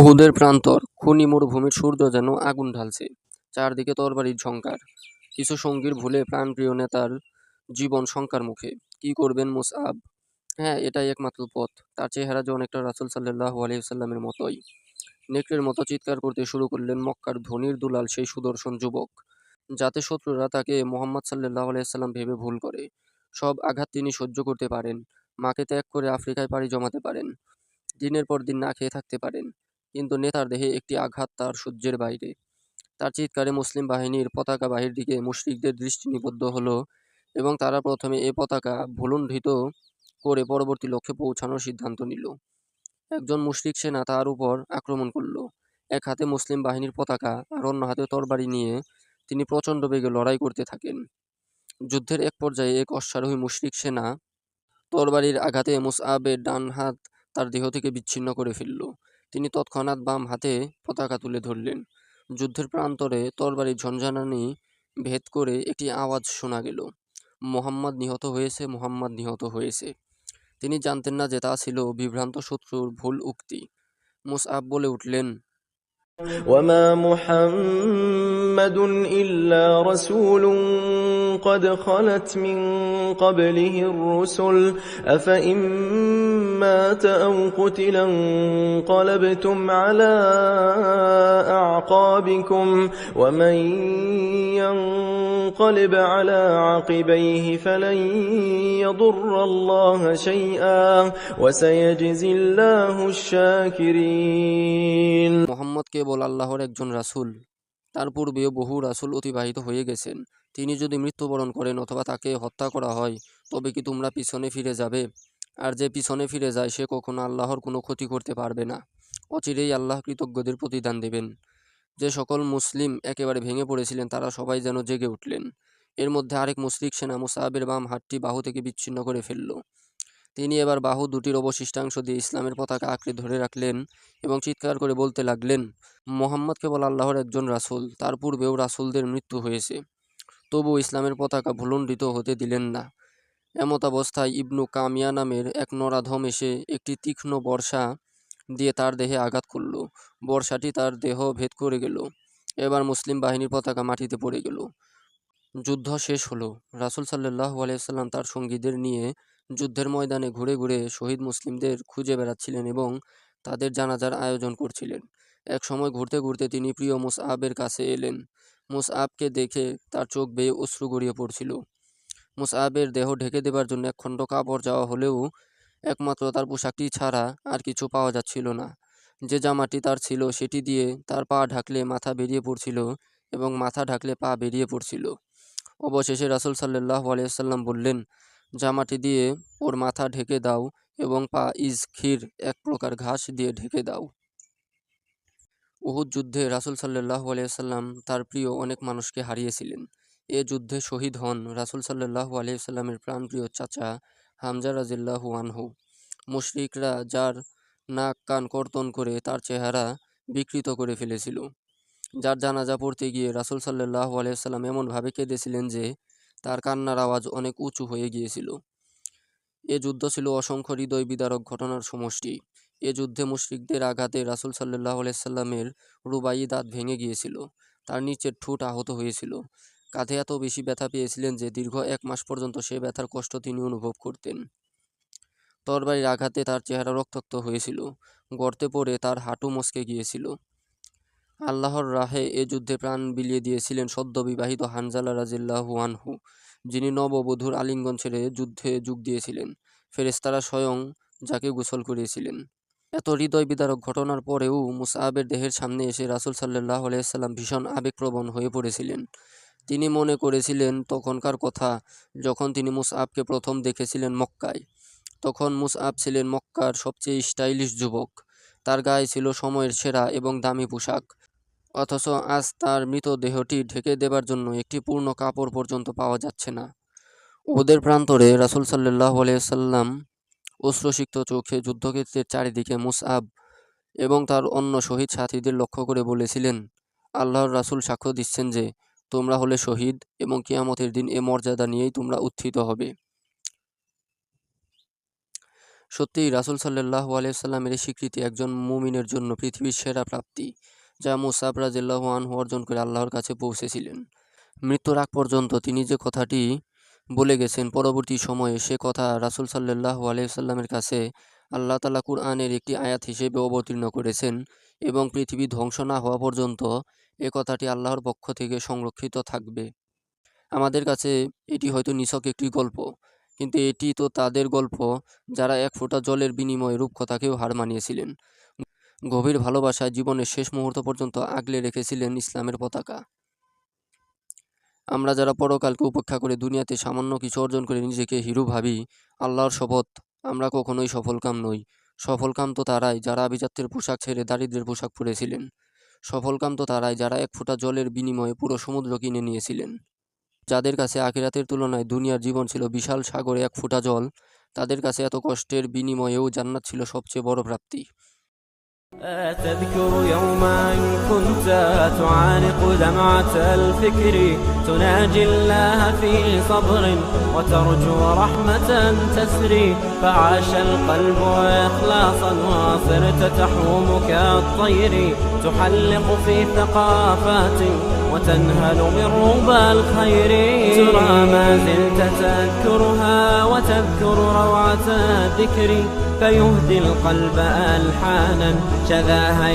উহুদের প্রান্তর খুনি মরুভূমির সূর্য যেন আগুন ঢালছে, চারদিকে তরবারির ঝঙ্কার কিছু সঙ্গীর ভুলে প্রাণপ্রিয় নেতার জীবন শঙ্কার মুখে। কি করবেন মুসআব হ্যাঁ এটাই একমাত্র পথ। তার চেহারা যে অনেকটা রাসুল সাল্লাহ আলহিসাল্লামের মতোই। নেকড়ের মতো চিৎকার করতে শুরু করলেন মক্কার ধনির দুলাল, সেই সুদর্শন যুবক। যাতে শত্রুরা তাকে মোহাম্মদ সাল্লাহ আলাইসাল্লাম ভেবে ভুল করে। সব আঘাত তিনি সহ্য করতে পারেন। মাকে ত্যাগ করে আফ্রিকায় পাড়ি জমাতে পারেন। দিনের পর দিন না খেয়ে থাকতে পারেন। কিন্তু নেতার দেহে একটি আঘাত তার সহ্যের বাইরে। তার চিৎকারে মুসলিম বাহিনীর পতাকা বাহির দিকে মুশরিকদের দৃষ্টি নিবদ্ধ হলো এবং তারা প্রথমে এ পতাকা ভুলুণ্ঠিত করে পরবর্তী লক্ষ্যে পৌঁছানোর সিদ্ধান্ত নিল। একজন মুশরিক সেনা তার উপর আক্রমণ করল। এক হাতে মুসলিম বাহিনীর পতাকা আর অন্য হাতে তরবারি নিয়ে তিনি প্রচণ্ড বেগে লড়াই করতে থাকেন। যুদ্ধের এক পর্যায়ে এক অশ্বারোহী মুশরিক সেনা তরবারির আঘাতে মুসআবের ডান হাত তার দেহ থেকে বিচ্ছিন্ন করে ফেলল। তিনি তৎক্ষণাৎ বাম হাতে পতাকা তুলে ধরলেন যুদ্ধের প্রান্তরে তরবারির ঝঞ্ঝানানি ভেদ করে একটি আওয়াজ শোনা গেল মোহাম্মদ নিহত হয়েছে মোহাম্মদ নিহত হয়েছে তিনি জানতেন না যে তা ছিল বিভ্রান্ত শত্রুর ভুল উক্তি মুসআব বলে উঠলেন وما محمد إلا رسول قد خلت من قبله الرسل أفإن مات أو قتل انقلبتم على أعقابكم ومن ينقلب على عقبيه فلن يضر الله شيئا وسيجزي الله الشاكرين মোহাম্মদ কেবল আল্লাহর একজন রাসূল তার পূর্বেও বহু রাসুল অতিবাহিত হয়ে গেছেন। তিনি যদি মৃত্যুবরণ করেন অথবা তাকে হত্যা করা হয়, তবে কি তোমরা পিছনে ফিরে যাবে? আর যে পিছনে ফিরে যায়, সে কখনো আল্লাহর কোনো ক্ষতি করতে পারবে না। অচিরেই আল্লাহ কৃতজ্ঞদের প্রতিদান দেবেন। যে সকল মুসলিম একেবারে ভেঙে পড়েছিলেন, তারা সবাই যেন জেগে উঠলেন। এর মধ্যে আরেক মুশরিক সেনা মুসাহাবের বাম হাতটি বাহু থেকে বিচ্ছিন্ন করে ফেলল। তিনি এবার বাহু দুটির অবশিষ্টাংশ দিয়ে ইসলামের পতাকা আঁকড়ে ধরে রাখলেন এবং চিৎকার করে বলতে লাগলেন মোহাম্মদ কেবল আল্লাহর একজন রাসূল, তার পূর্বেও রাসূলদের মৃত্যু হয়েছে। তবু ইসলামের পতাকা ভুলণ্ডিত হতে দিলেন না। এমত অবস্থায় ইবনু কামিয়া নামের এক নরাধম এসে একটি তীক্ষ্ণ বর্ষা দিয়ে তার দেহে আঘাত করল। বর্ষাটি তার দেহ ভেদ করে গেল। এবার মুসলিম বাহিনীর পতাকা মাটিতে পড়ে গেল। যুদ্ধ শেষ হলো। রাসূল সাল্লাহ আলাইসাল্লাম তার সঙ্গীদের নিয়ে যুদ্ধের ময়দানে ঘুরে ঘুরে শহীদ মুসলিমদের খুঁজে বেড়াচ্ছিলেন এবং তাদের জানাজার আয়োজন করছিলেন। এক সময় ঘুরতে ঘুরতে তিনি প্রিয় মুসআবের কাছে এলেন। মুসআবকে দেখে তার চোখ বেয়ে অশ্রু গড়িয়ে পড়ছিল। মুসআবের দেহ ঢেকে দেবার জন্য এক খণ্ড কাপড় যাওয়া হলেও একমাত্র তার পোশাকটি ছাড়া আর কিছু পাওয়া যাচ্ছিল না। যে জামাটি তার ছিল সেটি দিয়ে তার পা ঢাকলে মাথা বেরিয়ে পড়ছিল এবং মাথা ঢাকলে পা বেরিয়ে পড়ছিল। অবশেষে রাসুল সাল্লাহ আলিয়াল্লাম বললেন জামাটি দিয়ে ওর মাথা ঢেকে দাও এবং পা ইজ খির এক প্রকার ঘাস দিয়ে ঢেকে দাও। উহুদ যুদ্ধে রাসুল সাল্লাহ আলিয়াল্লাম তার প্রিয় অনেক মানুষকে হারিয়েছিলেন। এ যুদ্ধে শহীদ হন রাসুল সাল্লাহ আলিয়াল্লামের প্রাণপ্রিয় চাচা হামজা রাজিল্লাহু আনহু। মুশরিকরা যার নাক কান কর্তন করে তার চেহারা বিকৃত করে ফেলেছিল। যার জানাজা পড়তে গিয়ে রাসুল সাল্লাহ আলিয়াল্লাম এমনভাবে কেঁদেছিলেন যে তার কান্নার আওয়াজ অনেক উঁচু হয়ে গিয়েছিল। এ যুদ্ধ ছিল অসংখ্য হৃদয় বিদারক ঘটনার সমষ্টি। এ যুদ্ধে মুশরিকদের আঘাতে রাসুল সাল্লাহ আলাইসাল্লামের রুবাই দাঁত ভেঙে গিয়েছিল। তার নিচের ঠোঁট আহত হয়েছিল। কাঁধে এত বেশি ব্যথা পেয়েছিলেন যে দীর্ঘ এক মাস পর্যন্ত সে ব্যথার কষ্ট তিনি অনুভব করতেন। তরবারির আঘাতে তার চেহারা রক্তাক্ত হয়েছিল। গর্তে পড়ে তার হাঁটু মস্কে গিয়েছিল। আল্লাহর রাহে এ যুদ্ধে প্রাণ বিলিয়ে দিয়েছিলেন সদ্যবিবাহিত হানজালা রাজিল্লাহু আনহু, যিনি নববধূর আলিঙ্গন ছেড়ে যুদ্ধে যোগ দিয়েছিলেন। ফেরেস্তারা স্বয়ং যাকে গোসল করিয়েছিলেন। এত হৃদয় বিদারক ঘটনার পরেও মুসাহাবের দেহের সামনে এসে রাসুল সাল্লাহ আলাইসাল্লাম ভীষণ আবেগপ্রবণ হয়ে পড়েছিলেন। তিনি মনে করেছিলেন তখনকার কথা যখন তিনি মুসআবকে প্রথম দেখেছিলেন মক্কায়। তখন মুসআব ছিলেন মক্কার সবচেয়ে স্টাইলিশ যুবক। তার গায়ে ছিল সময়ের সেরা এবং দামি পোশাক। অথচ আজ তার মৃতদেহটি ঢেকে দেবার জন্য একটি পূর্ণ কাপড় পর্যন্ত পাওয়া যাচ্ছে না। ওদের প্রান্তরে রাসুল সাল্লাহ আলিয়াল্লাম অশ্রুসিক্ত চোখে যুদ্ধক্ষেত্রের চারিদিকে মুসআব এবং তার অন্য শহীদ সাথীদের লক্ষ্য করে বলেছিলেন, আল্লাহর রাসুল সাক্ষ্য দিচ্ছেন যে তোমরা হলে শহীদ এবং কিয়ামতের দিন এ মর্যাদা নিয়েই তোমরা উত্থিত হবে। সত্যিই রাসুল সাল্লাহ আলিয়াল্লামের স্বীকৃতি একজন মুমিনের জন্য পৃথিবীর সেরা প্রাপ্তি। যা মুসাব রাজিল্লাহ আনহু অর্জন করে আল্লাহর কাছে পৌঁছেছিলেন। মৃত্যুর আগ পর্যন্ত তিনি যে কথাটি বলে গেছেন, পরবর্তী সময়ে সে কথা রাসুল সাল্লাহ আলিয়াল্লামের কাছে আল্লাহ তালা কুরআনের একটি আয়াত হিসেবে অবতীর্ণ করেছেন এবং পৃথিবী ধ্বংস না হওয়া পর্যন্ত এ কথাটি আল্লাহর পক্ষ থেকে সংরক্ষিত থাকবে। আমাদের কাছে এটি হয়তো নিছক একটি গল্প, কিন্তু এটি তো তাদের গল্প যারা এক ফোঁটা জলের বিনিময়ে রূপকথাকেও হার মানিয়েছিলেন। গভীর ভালোবাসায় জীবনের শেষ মুহূর্ত পর্যন্ত আগলে রেখেছিলেন ইসলামের পতাকা। আমরা যারা পরকালকে উপেক্ষা করে দুনিয়াতে সামান্য কিছু অর্জন করে নিজেকে হিরু ভাবি, আল্লাহর শপথ, আমরা কখনোই সফলকাম নই। সফলকাম তো তারাই যারা আভিজাত্যের পোশাক ছেড়ে দারিদ্রের পোশাক পরেছিলেন। সফলকাম তো তারাই যারা এক ফোঁটা জলের বিনিময়ে পুরো সমুদ্র কিনে নিয়েছিলেন। যাদের কাছে আখিরাতের তুলনায় দুনিয়ার জীবন ছিল বিশাল সাগরে এক ফোঁটা জল, তাদের কাছে এত কষ্টের বিনিময়েও জান্নাত ছিল সবচেয়ে বড় প্রাপ্তি। أتذكر يوما كنت تعانق دمعة الفكر. تناجي الله في صبر وترجو رحمة تسري فعاش القلب إخلاصا وصرت تحوم كالطير تحلق في ثقافات وتنهل من ربى الخير. ترى ما زلت تذكرها وتذكر روعة الذكر فيهدي القلب ألحانا. شذاها